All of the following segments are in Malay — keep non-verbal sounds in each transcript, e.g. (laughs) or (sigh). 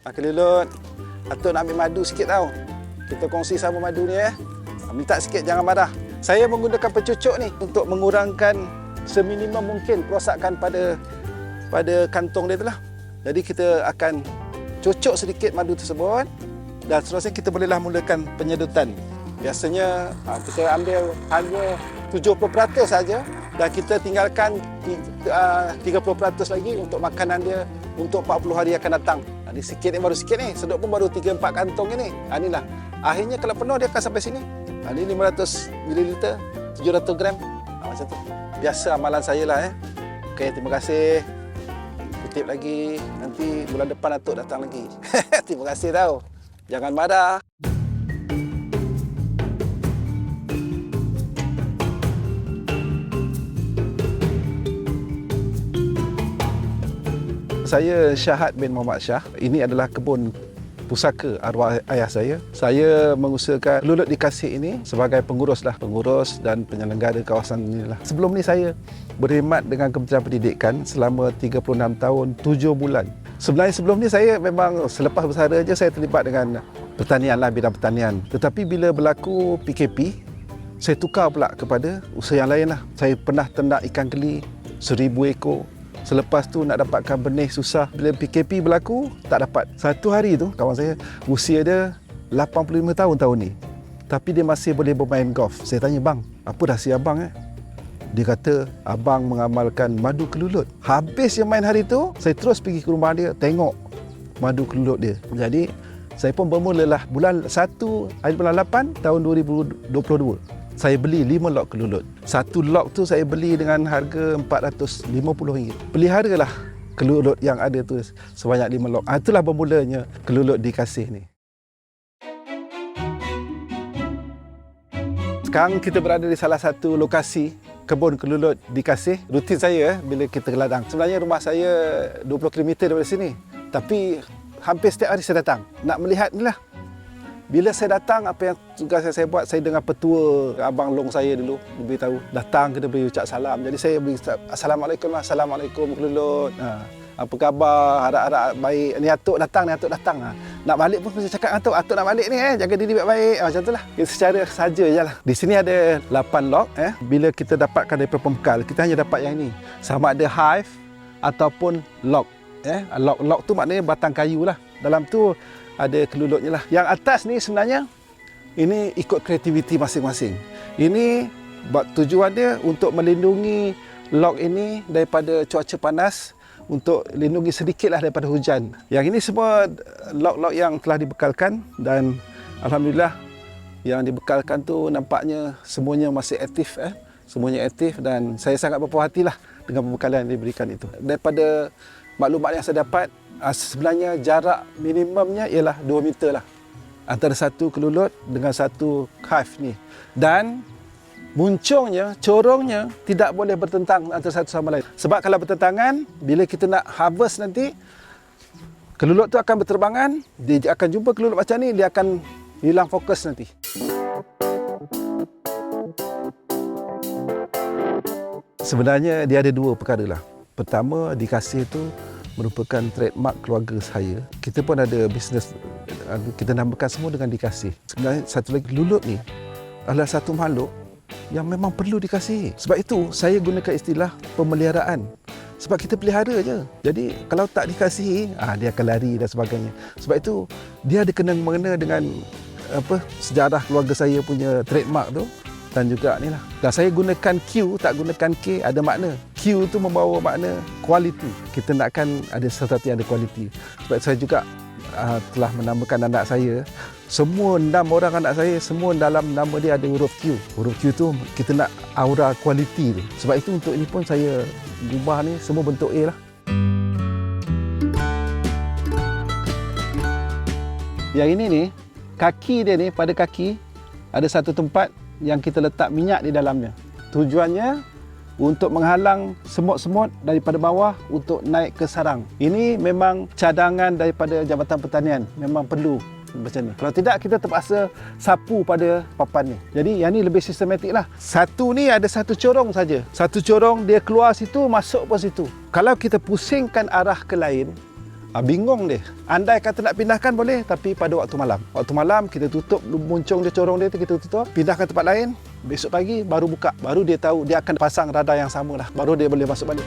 Ah, Kelilut, Atuk nak ambil madu sikit tau. Kita kongsi sama madu ni eh. Minta sikit, jangan marah. Saya menggunakan pencucuk ni untuk mengurangkan seminimum mungkin kerosakan pada pada kantong dia tu lah. Jadi kita akan cucuk sedikit madu tersebut dan seterusnya kita bolehlah mulakan penyedutan. Biasanya ah, kita ambil hanya 70% saja dan kita tinggalkan ti- ah, 30% lagi untuk makanan dia untuk 40 hari akan datang. Ha, ni sikit ni baru sikit ni. Sedut pun baru 3-4 kantong ni. Ha, inilah. Akhirnya kalau penuh dia akan sampai sini. Ha, ni 500 ml, 700 gram. Ha, macam tu. Biasa amalan saya lah eh. Okey, terima kasih. Kutip lagi. Nanti bulan depan Atuk datang lagi. (laughs) terima kasih tau. Jangan marah. Saya Syahad bin Muhammad Syah. Ini adalah kebun pusaka arwah ayah saya. Saya mengusahakan lulut di Kasih ini sebagai pengurus lah, pengurus dan penyelenggara kawasan ini lah. Sebelum ni saya berkhidmat dengan Kementerian Pendidikan selama 36 tahun 7 bulan. Sebenarnya sebelum ni saya memang selepas bersara je saya terlibat dengan pertanian lah, bidang pertanian. Tetapi bila berlaku PKP, saya tukar pula kepada usaha yang lain lah. Saya pernah ternak ikan keli seribu ekor. Selepas tu nak dapatkan benih susah. Bila PKP berlaku, tak dapat. Satu hari tu, kawan saya, usia dia 85 tahun tahun ni. Tapi dia masih boleh bermain golf. Saya tanya, bang, apa rahsia abang eh? Dia kata, abang mengamalkan madu kelulut. Habis yang main hari tu, saya terus pergi ke rumah dia, tengok madu kelulut dia. Jadi, saya pun bermulalah bulan 1 hari bulan 8 tahun 2022. Saya beli 5 lok kelulut. Satu lok tu saya beli dengan harga RM450. Peliharalah kelulut yang ada tu sebanyak 5 lok. Ah, itulah bermulanya kelulut di Kasih ni. Sekarang kita berada di salah satu lokasi kebun kelulut di Kasih. Rutin saya eh, bila kita ke ladang. Sebenarnya rumah saya 20 km daripada sini. Tapi hampir setiap hari saya datang. Nak melihat ni lah. Bila saya datang, apa yang tugas yang saya buat, saya dengan petua Abang Long saya dulu, beritahu. Datang kena beri ucap salam. Jadi saya beri Assalamualaikum, lah. Assalamualaikum kelulut. Ha. Apa khabar? Harap-harap baik. Ni Atuk datang, ni Atuk datang. Ha. Nak balik pun saya cakap Atuk, Atuk nak balik ni eh. Jaga diri baik-baik. Ha, macam tu lah. Secara saja je lah. Di sini ada 8 log. Eh. Bila kita dapatkan daripada pembekal, kita hanya dapat yang ini. Sama ada hive ataupun log. Eh. Log, log tu maknanya batang kayu lah. Dalam tu ada kelulutnya lah. Yang atas ni sebenarnya ini ikut kreativiti masing-masing. Ini buat tujuan dia untuk melindungi log ini daripada cuaca panas untuk lindungi sedikitlah daripada hujan. Yang ini semua log-log yang telah dibekalkan dan alhamdulillah yang dibekalkan tu nampaknya semuanya masih aktif eh. Semuanya aktif dan saya sangat berpuas hatilah dengan pembekalan yang diberikan itu. Daripada maklumat yang saya dapat Ah, sebenarnya jarak minimumnya ialah 2 meter lah. Antara satu kelulut dengan satu hive ni. Dan muncungnya corongnya tidak boleh bertentang antara satu sama lain. Sebab kalau bertentangan bila kita nak harvest nanti kelulut tu akan berterbangan dia akan jumpa kelulut macam ni dia akan hilang fokus nanti. Sebenarnya dia ada dua perkara lah. Pertama dikasih tu merupakan trademark keluarga saya. Kita pun ada bisnes, kita namakan semua dengan dikasih. Sebenarnya satu lagi, lulut ni adalah satu makhluk yang memang perlu dikasihi. Sebab itu, saya gunakan istilah pemeliharaan. Sebab kita pelihara je. Jadi, kalau tak dikasihi, ah, dia akan lari dan sebagainya. Sebab itu, dia ada kena mengena dengan apa sejarah keluarga saya punya trademark tu dan juga ni lah. Dan saya gunakan Q, tak gunakan K, ada makna. Q tu membawa makna quality. Kita nakkan ada sesuatu yang ada quality. Sebab saya juga uh, telah menamakan anak saya. Semua enam orang anak saya, semua dalam nama dia ada huruf Q. Huruf Q tu kita nak aura quality tu. Sebab itu untuk ini pun saya ubah ni semua bentuk A lah. Yang ini ni, kaki dia ni, pada kaki, ada satu tempat yang kita letak minyak di dalamnya. Tujuannya untuk menghalang semut-semut daripada bawah untuk naik ke sarang. Ini memang cadangan daripada Jabatan Pertanian. Memang perlu macam ni. Kalau tidak kita terpaksa sapu pada papan ni. Jadi yang ni lebih sistematik lah. Satu ni ada satu corong saja. Satu corong dia keluar situ masuk pun situ. Kalau kita pusingkan arah ke lain, Ah, bingung dia. Andai kata nak pindahkan boleh tapi pada waktu malam. Waktu malam kita tutup muncung dia corong dia tu kita tutup, pindah ke tempat lain. Besok pagi baru buka. Baru dia tahu dia akan pasang radar yang sama lah. Baru dia boleh masuk balik.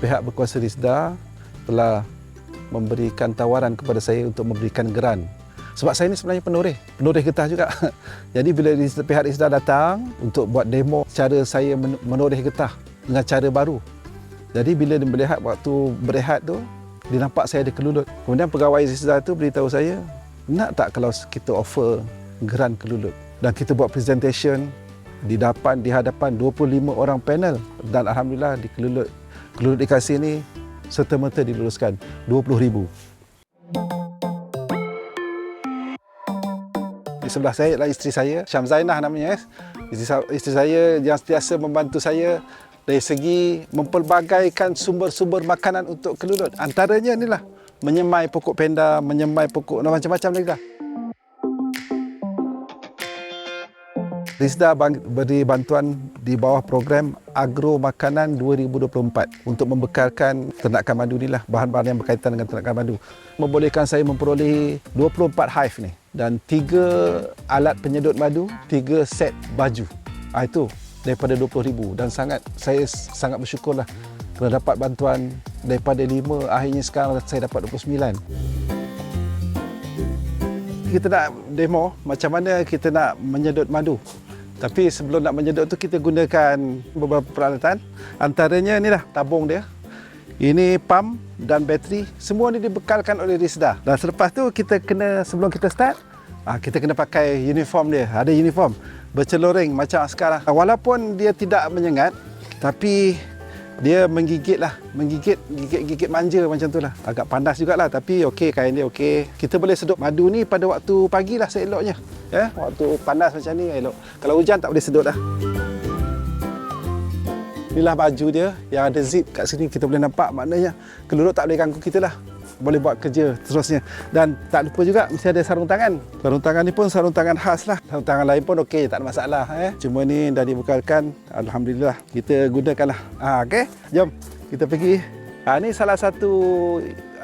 Pihak berkuasa Risda telah memberikan tawaran kepada saya untuk memberikan geran sebab saya ni sebenarnya penoreh, penoreh getah juga. (laughs) Jadi bila pihak Risda datang untuk buat demo cara saya menoreh getah dengan cara baru, jadi bila dia melihat waktu berehat tu, dia nampak saya ada kelulut. Kemudian pegawai Zizda tu beritahu saya, nak tak kalau kita offer geran kelulut? Dan kita buat presentation di hadapan di hadapan 25 orang panel dan alhamdulillah di kelulut kelulut dikasih ni serta-merta diluluskan 20 ribu. Di sebelah saya adalah isteri saya, Syam Zainah namanya. Isteri saya yang sentiasa membantu saya dari segi mempelbagaikan sumber-sumber makanan untuk kelulut. Antaranya inilah menyemai pokok penda, menyemai pokok macam-macam lagi lah. Rizda beri bantuan di bawah program Agro Makanan 2024 untuk membekalkan ternakan madu ni lah, bahan-bahan yang berkaitan dengan ternakan madu. Membolehkan saya memperoleh 24 hive ni dan 3 alat penyedut madu, 3 set baju. Ah, itu daripada 20,000 dan sangat saya sangat bersyukurlah kerana dapat bantuan daripada 5 akhirnya sekarang saya dapat 29 kita nak demo macam mana kita nak menyedot madu? Tapi sebelum nak menyedot tu kita gunakan beberapa peralatan. Antaranya ni lah tabung dia. Ini pump dan bateri semua ni dibekalkan oleh Risda. Dan selepas tu kita kena sebelum kita start ah, kita kena pakai uniform dia. Ada uniform berceloreng macam sekarang. Walaupun dia tidak menyengat, tapi dia menggigit lah, menggigit, gigit-gigit manja macam tu lah. Agak panas jugalah, tapi okey, kain dia okey. Kita boleh sedut madu ni pada waktu pagi lah seeloknya. Ya, waktu panas macam ni elok. Kalau hujan tak boleh sedut lah. Inilah baju dia yang ada zip kat sini kita boleh nampak maknanya kelurut tak boleh ganggu kita lah boleh buat kerja terusnya dan tak lupa juga mesti ada sarung tangan. Sarung tangan ni pun sarung tangan khas lah. Sarung tangan lain pun okey tak ada masalah eh. Cuma ni dah dibekalkan Alhamdulillah kita gunakanlah. Ha, okey jom kita pergi. Ha, ni salah satu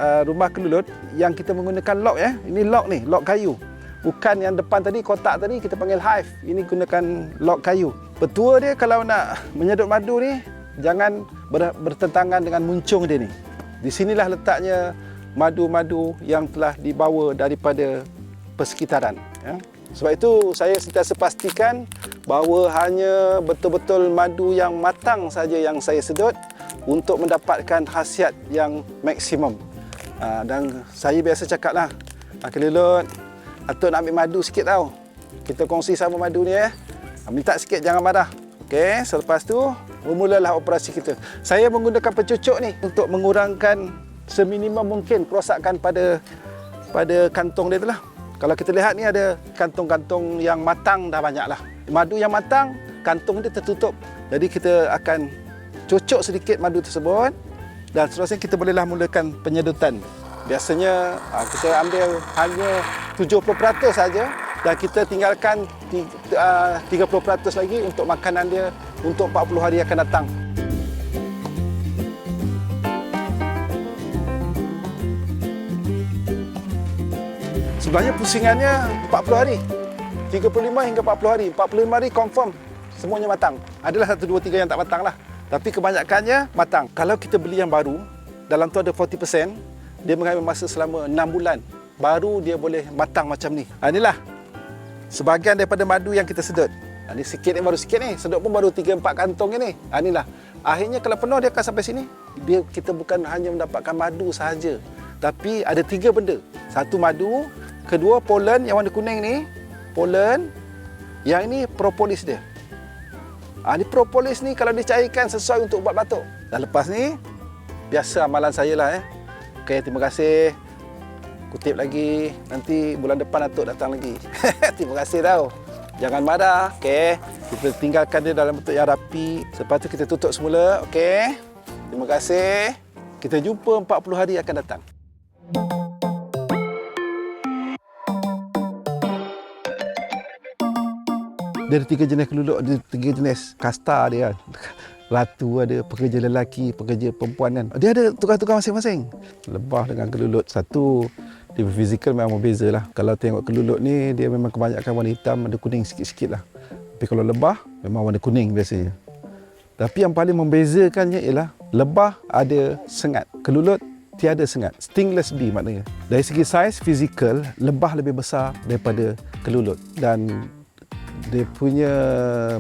uh, rumah kelulut yang kita menggunakan lock ya ini lock ni lock kayu. Bukan yang depan tadi kotak tadi kita panggil hive. Ini gunakan lock kayu. Petua dia kalau nak menyedut madu ni jangan ber- bertentangan dengan muncung dia ni. Di sinilah letaknya madu-madu yang telah dibawa daripada persekitaran. Ya. Sebab itu saya sentiasa pastikan bahawa hanya betul-betul madu yang matang saja yang saya sedut untuk mendapatkan khasiat yang maksimum. Ha, dan saya biasa cakaplah, lah, kelilut, Atuk nak ambil madu sikit tau. Kita kongsi sama madu ni ya. Minta sikit jangan marah. Okey, selepas tu bermulalah operasi kita. Saya menggunakan pencucuk ni untuk mengurangkan seminimum mungkin kerosakan pada pada kantong dia itulah. Kalau kita lihat ni ada kantong-kantong yang matang dah banyak lah. Madu yang matang, kantong dia tertutup. Jadi kita akan cucuk sedikit madu tersebut dan seterusnya kita bolehlah mulakan penyedutan. Biasanya ah, kita ambil hanya 70% saja dan kita tinggalkan 30% ah, lagi untuk makanan dia untuk 40 hari akan datang. Sebenarnya pusingannya 40 hari. 35 hingga 40 hari. 45 hari confirm semuanya matang. Adalah 1, 2, 3 yang tak matang lah. Tapi kebanyakannya matang. Kalau kita beli yang baru, dalam tu ada 40%, dia mengambil masa selama 6 bulan. Baru dia boleh matang macam ni. Ha, inilah sebahagian daripada madu yang kita sedut. Ha, ini sikit ni baru sikit ni. Sedut pun baru 3-4 kantong ni. Ha, inilah. Akhirnya kalau penuh dia akan sampai sini. Dia, kita bukan hanya mendapatkan madu sahaja. Tapi ada tiga benda. Satu madu, Kedua polen yang warna kuning ni, polen. Yang ini propolis dia. Ha, ni propolis ni kalau dicairkan sesuai untuk ubat batuk. Dan lepas ni biasa amalan saya lah eh. Okey, terima kasih. Kutip lagi. Nanti bulan depan Datuk datang lagi. (laughs) terima kasih tau. Jangan marah. Okey. Kita tinggalkan dia dalam bentuk yang rapi. Lepas tu kita tutup semula. Okey. Terima kasih. Kita jumpa 40 hari akan datang. Dia ada tiga jenis keluluk, ada tiga jenis kasta dia kan. (laughs) ratu ada, pekerja lelaki, pekerja perempuan kan. Dia ada tukar-tukar masing-masing. Lebah dengan kelulut satu dia fizikal memang berbeza lah. Kalau tengok kelulut ni dia memang kebanyakan warna hitam ada kuning sikit-sikit lah. Tapi kalau lebah memang warna kuning biasanya. Tapi yang paling membezakannya ialah lebah ada sengat. Kelulut tiada sengat. Stingless bee maknanya. Dari segi saiz fizikal, lebah lebih besar daripada kelulut. Dan dia punya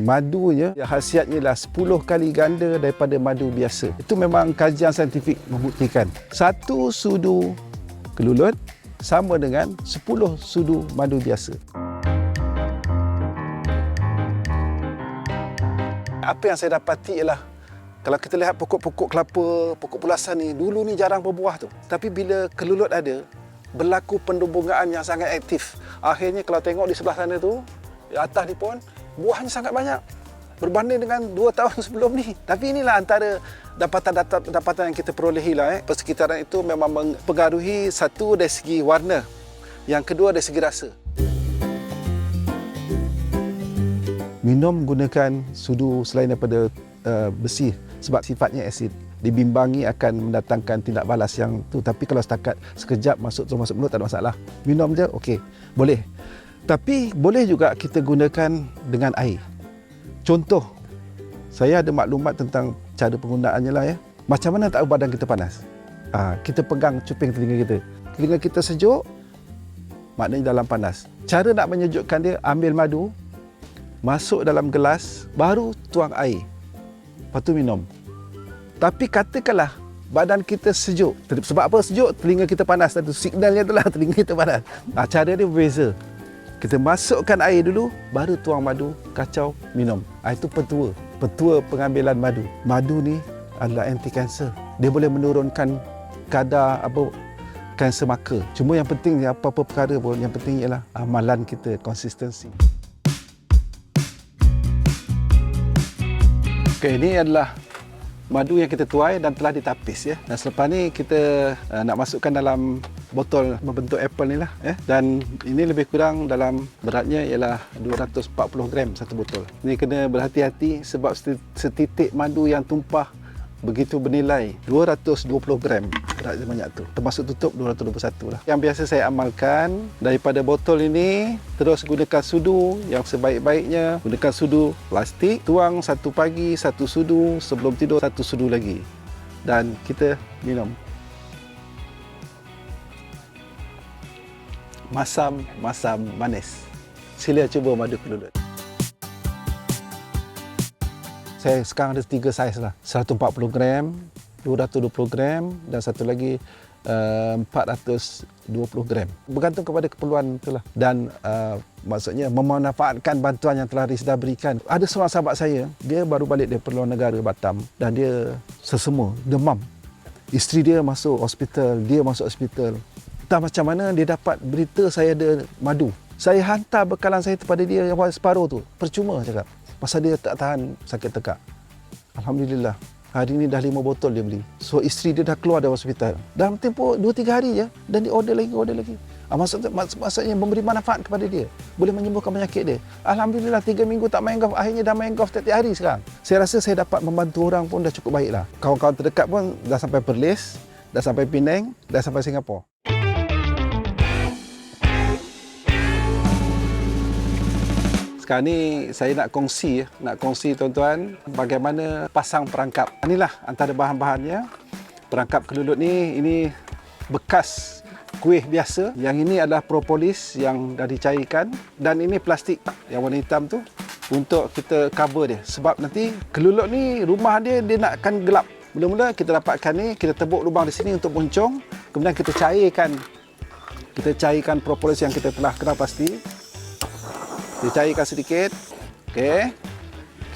madunya khasiatnya lah 10 kali ganda daripada madu biasa. Itu memang kajian saintifik membuktikan. Satu sudu kelulut sama dengan 10 sudu madu biasa. Apa yang saya dapati ialah kalau kita lihat pokok-pokok kelapa, pokok pulasan ni, dulu ni jarang berbuah tu. Tapi bila kelulut ada, berlaku pendubungan yang sangat aktif. Akhirnya kalau tengok di sebelah sana tu, atas ni pun, buahnya sangat banyak. Berbanding dengan dua (laughs) tahun sebelum ni. Tapi inilah antara dapatan-dapatan yang kita perolehi lah eh. Persekitaran itu memang mempengaruhi satu dari segi warna, yang kedua dari segi rasa. Minum gunakan sudu selain daripada uh, besi sebab sifatnya asid dibimbangi akan mendatangkan tindak balas yang tu tapi kalau setakat sekejap masuk terus masuk mulut tak ada masalah minum je okey boleh tapi boleh juga kita gunakan dengan air contoh saya ada maklumat tentang cara penggunaannya lah ya. Macam mana tahu badan kita panas? Ha, kita pegang cuping telinga kita. Telinga kita sejuk, maknanya dalam panas. Cara nak menyejukkan dia, ambil madu, masuk dalam gelas, baru tuang air. Lepas tu minum. Tapi katakanlah badan kita sejuk. Sebab apa sejuk? Telinga kita panas. Signalnya itulah (laughs) telinga kita panas. Ha, cara dia berbeza. Kita masukkan air dulu, baru tuang madu, kacau, minum. Ha, itu petua petua pengambilan madu. Madu ni adalah anti kanser. Dia boleh menurunkan kadar apa kanser maka. Cuma yang penting apa-apa perkara pun yang penting ialah amalan kita konsistensi. Okey, ini adalah madu yang kita tuai dan telah ditapis ya. Dan selepas ni kita uh, nak masukkan dalam botol berbentuk apple ni lah ya. Dan ini lebih kurang dalam beratnya ialah 240 gram satu botol. Ini kena berhati-hati sebab setitik madu yang tumpah begitu bernilai 220 gram. Berat banyak tu. Termasuk tutup 221 lah. Yang biasa saya amalkan daripada botol ini terus gunakan sudu yang sebaik-baiknya. Gunakan sudu plastik tuang satu pagi satu sudu sebelum tidur satu sudu lagi. Dan kita minum masam-masam manis. Sila cuba madu kelulut saya sekarang ada tiga saiz lah. 140 gram 220 gram dan satu lagi uh, 420 gram. Bergantung kepada keperluan itulah dan uh, maksudnya memanfaatkan bantuan yang telah Rizda berikan. Ada seorang sahabat saya dia baru balik dari perluan negara Batam dan dia sesama demam. Isteri dia masuk hospital dia masuk hospital entah macam mana dia dapat berita saya ada madu saya hantar bekalan saya kepada dia yang separuh tu percuma cakap pasal dia tak tahan sakit tekak. Alhamdulillah. Hari ini dah lima botol dia beli. So isteri dia dah keluar dari hospital. Dalam tempoh dua tiga hari je dan dia order lagi, order lagi. Ah, maksud, maksud, maksudnya memberi manfaat kepada dia. Boleh menyembuhkan penyakit dia. Alhamdulillah tiga minggu tak main golf. Akhirnya dah main golf setiap hari sekarang. Saya rasa saya dapat membantu orang pun dah cukup baik lah. Kawan-kawan terdekat pun dah sampai Perlis, dah sampai Penang, dah sampai Singapura. Sekarang ni saya nak kongsi, nak kongsi tuan-tuan bagaimana pasang perangkap. Inilah antara bahan-bahannya. Perangkap kelulut ni, ini bekas kuih biasa. Yang ini adalah propolis yang dah dicairkan dan ini plastik yang warna hitam tu untuk kita cover dia. Sebab nanti kelulut ni rumah dia dia nak akan gelap. Mula-mula kita dapatkan ni, kita tebuk lubang di sini untuk moncong. Kemudian kita cairkan kita cairkan propolis yang kita telah kenal pasti dicairkan sedikit. Okey.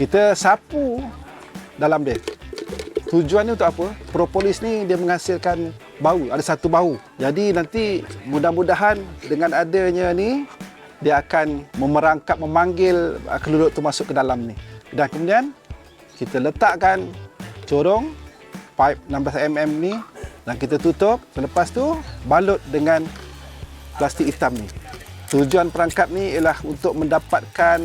Kita sapu dalam dia. Tujuannya untuk apa? Propolis ni dia menghasilkan bau. Ada satu bau. Jadi nanti mudah-mudahan dengan adanya ni dia akan memerangkap memanggil kelulut tu masuk ke dalam ni. Dan kemudian kita letakkan corong pipe 16mm ni dan kita tutup. Selepas tu balut dengan plastik hitam ni Tujuan perangkap ni ialah untuk mendapatkan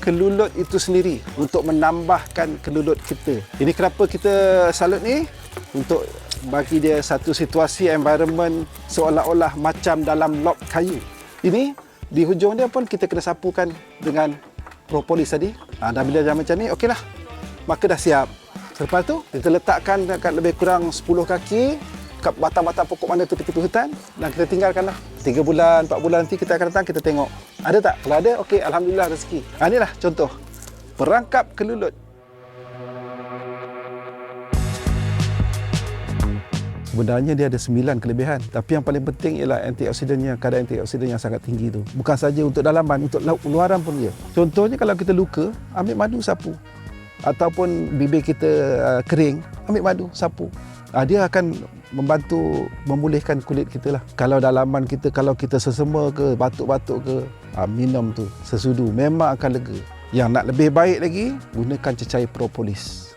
kelulut itu sendiri untuk menambahkan kelulut kita. Ini kenapa kita salut ni untuk bagi dia satu situasi environment seolah-olah macam dalam log kayu. Ini di hujung dia pun kita kena sapukan dengan propolis tadi. Ha, dan bila dah macam ni, okeylah. Maka dah siap. Selepas tu, kita letakkan dekat lebih kurang 10 kaki kat batang-batang pokok mana tu tepi hutan dan kita tinggalkanlah. 3 bulan, 4 bulan nanti kita akan datang, kita tengok. Ada tak? Kalau ada, okey. Alhamdulillah rezeki. Ha, inilah contoh. Perangkap kelulut. Sebenarnya dia ada sembilan kelebihan Tapi yang paling penting ialah antioksidannya Kadar antioksidan yang sangat tinggi tu Bukan saja untuk dalaman Untuk luaran pun dia Contohnya kalau kita luka Ambil madu sapu Ataupun bibir kita uh, kering Ambil madu sapu uh, Dia akan membantu memulihkan kulit kita lah Kalau dalaman kita Kalau kita sesema ke Batuk-batuk ke uh, Minum tu sesudu Memang akan lega Yang nak lebih baik lagi Gunakan cecair propolis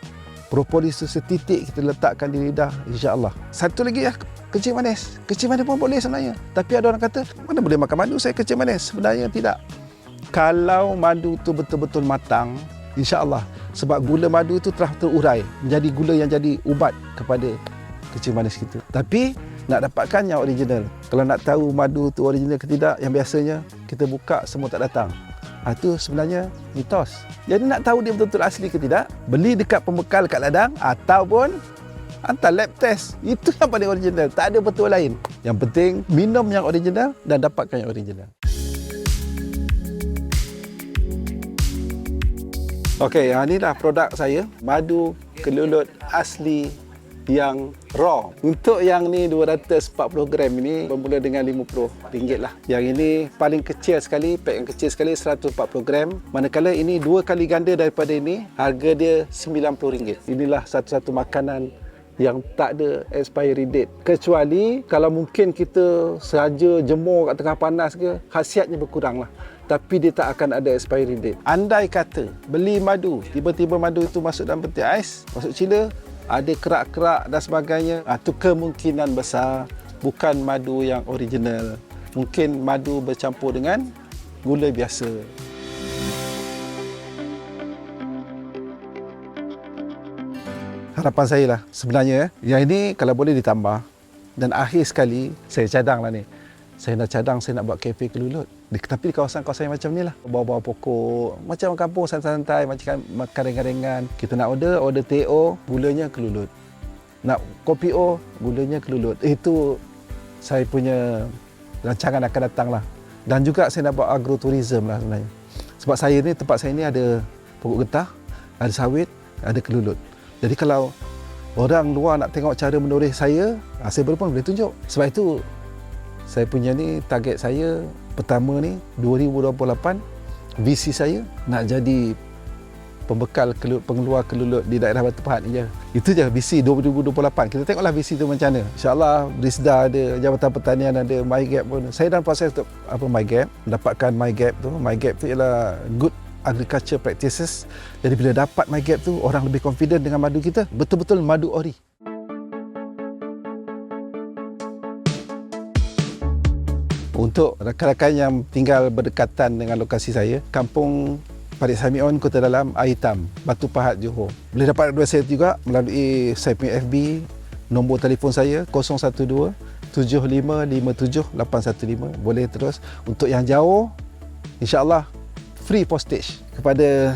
propolis tu setitik kita letakkan di lidah insya-Allah. Satu lagi ya, kecil manis. Kecil manis pun boleh sebenarnya. Tapi ada orang kata, mana boleh makan madu saya kecil manis? Sebenarnya tidak. Kalau madu tu betul-betul matang, insya-Allah sebab gula madu itu telah terurai menjadi gula yang jadi ubat kepada kecil manis kita. Tapi nak dapatkan yang original. Kalau nak tahu madu tu original ke tidak, yang biasanya kita buka semua tak datang. Itu ha, sebenarnya mitos. Jadi nak tahu dia betul-betul asli ke tidak, beli dekat pembekal kat ladang ataupun hantar lab test. Itu yang paling original. Tak ada betul lain. Yang penting minum yang original dan dapatkan yang original. Okey, inilah produk saya. Madu kelulut asli yang raw. Untuk yang ni 240 gram ini bermula dengan RM50 lah. Yang ini paling kecil sekali, pack yang kecil sekali 140 gram. Manakala ini dua kali ganda daripada ini, harga dia RM90. Inilah satu-satu makanan yang tak ada expiry date. Kecuali kalau mungkin kita sahaja jemur kat tengah panas ke, khasiatnya berkurang lah. Tapi dia tak akan ada expiry date. Andai kata beli madu, tiba-tiba madu itu masuk dalam peti ais, masuk cila, ada kerak-kerak dan sebagainya, itu ah, kemungkinan besar bukan madu yang original. Mungkin madu bercampur dengan gula biasa. Harapan saya lah sebenarnya yang ini kalau boleh ditambah dan akhir sekali saya cadanglah ni saya nak cadang saya nak buat kafe kelulut. Tapi di kawasan-kawasan macam ni lah. Bawah-bawah pokok macam kampung santai-santai macam makan ringan-ringan. Kita nak order order TO gulanya kelulut. Nak kopi O gulanya kelulut. Itu saya punya rancangan akan datang lah. Dan juga saya nak buat agroturism lah sebenarnya. Sebab saya ni tempat saya ni ada pokok getah ada sawit ada kelulut. Jadi kalau orang luar nak tengok cara menoreh saya saya pun boleh tunjuk. Sebab itu saya punya ni target saya pertama ni 2028 visi saya nak jadi pembekal pengeluar kelulut di daerah Batu Pahat ni je. Itu je visi 2028. Kita tengoklah visi tu macam mana. InsyaAllah Brisda ada, Jabatan Pertanian ada, MyGap pun. Saya dalam proses untuk apa MyGap, mendapatkan MyGap tu. MyGap tu ialah good agriculture practices. Jadi bila dapat MyGap tu, orang lebih confident dengan madu kita. Betul-betul madu ori. Untuk rakan-rakan yang tinggal berdekatan dengan lokasi saya, kampung Parit Samion, Kota Dalam, Air Hitam, Batu Pahat, Johor. Boleh dapat dua saya juga melalui saya punya FB, nombor telefon saya 012 7557 815. Boleh terus. Untuk yang jauh, insyaAllah free postage kepada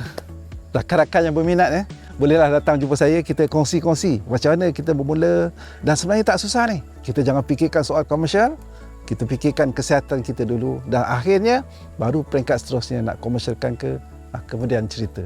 rakan-rakan yang berminat. Eh. Bolehlah datang jumpa saya, kita kongsi-kongsi macam mana kita bermula. Dan sebenarnya tak susah ni. Kita jangan fikirkan soal komersial, kita fikirkan kesihatan kita dulu dan akhirnya baru peringkat seterusnya nak komersialkan ke ah, kemudian cerita.